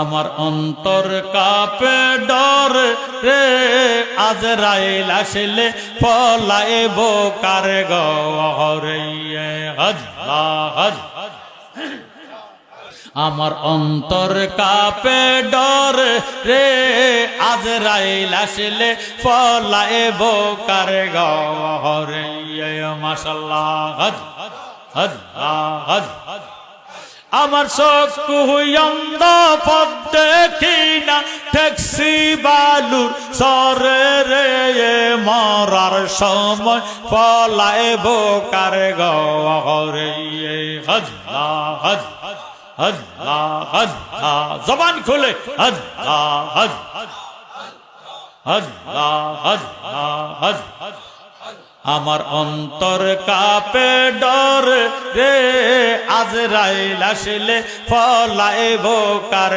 আমার অন্তর কাপে ডর রে। আজ রাইল আসলে পলাইব কার হজ হজ আমার অন্তর কাপে ডর রে। আজ রাইল আসলে পলাইব কার গরে মাসাল্লাহ হজ হজ হজ আমার চক্ষু অন্ধ পদ দেখি না। ট্যাক্সি বালুর সরে রে মরার সময় পলাইব কার গরে হজ হজ হজ হজ জবান খুলে। হজ হজ হজ হজ হজ আমার অন্তর কাপে ডর রে। আজ রাইল আসলে ফলাইব কার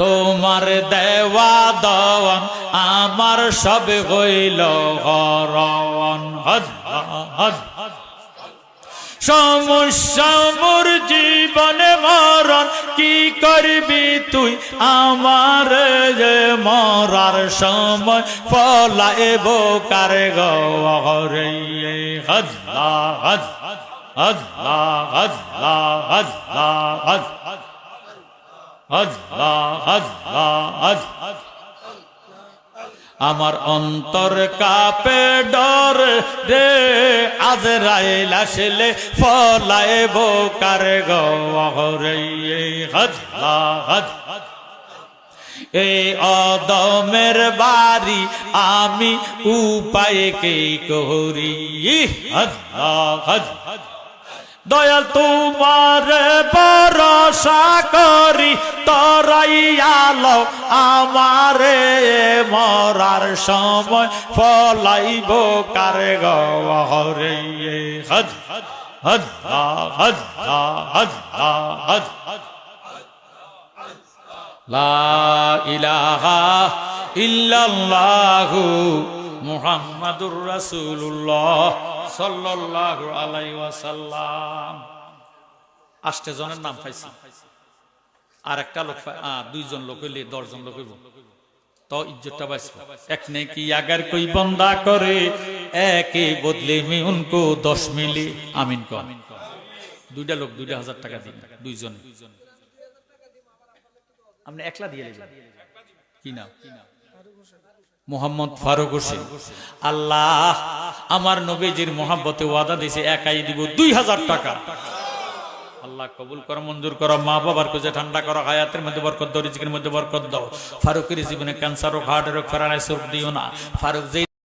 তোমার দেওয়া দওয়ান আমার সব হইল হরণ হজ হজ। সমস্যা মোর জীবনে মরণ কি করবি তুই? আমার যে মরার সময় পলাইব কার গরে হজ হজ আমার অন্তর কাপে ড রে আজ রাইল আসলে ফলাইব কার গরে এই অদমের বাড়ি আমি উপায় কে করি? হজ হজ দয়াল তোমার ভরসা করি তরাই আলো আমারে মরার সময়। ফলাইব কার গরে হজ হজ হজ লা ইলাহা ইল্লাল্লাহু মুহাম্মাদুর রাসূলুল্লাহ সাল্লাল্লাহু আলাইহি ওয়াসাল্লাম। আষ্টে জনের নাম পাইছি। আর একটা লোক দুইজন লোক হইলে দশজন লোক হইব। তো ইজ্জতটা বাঁচব এক নেই কি আগার কই বন্দা করে একে বদলে মে উনকো দশ মিলি। আমিন কো দুইটা লোক দুইটা হাজার টাকা দিন দুইজন। আপনি একলা দিয়ে কি নাম? মোহাম্মদ ফারুক হোসেন। আল্লাহ, আমার নবীজির মোহাম্মতে ওয়াদা দিছে, একাই দিব দুই হাজার টাকা। আল্লাহ, কবুল করো, মঞ্জুর করো মা বাবার কুজে ঠান্ডা করো, হায়াতের মধ্যে বরকত দাও, রিজিকের মধ্যে বরকত দাও। ফারুকের জীবনে ক্যান্সার হোক হার্ট রোগ ফেরানায় সুখ দিও না। ফারুক যেই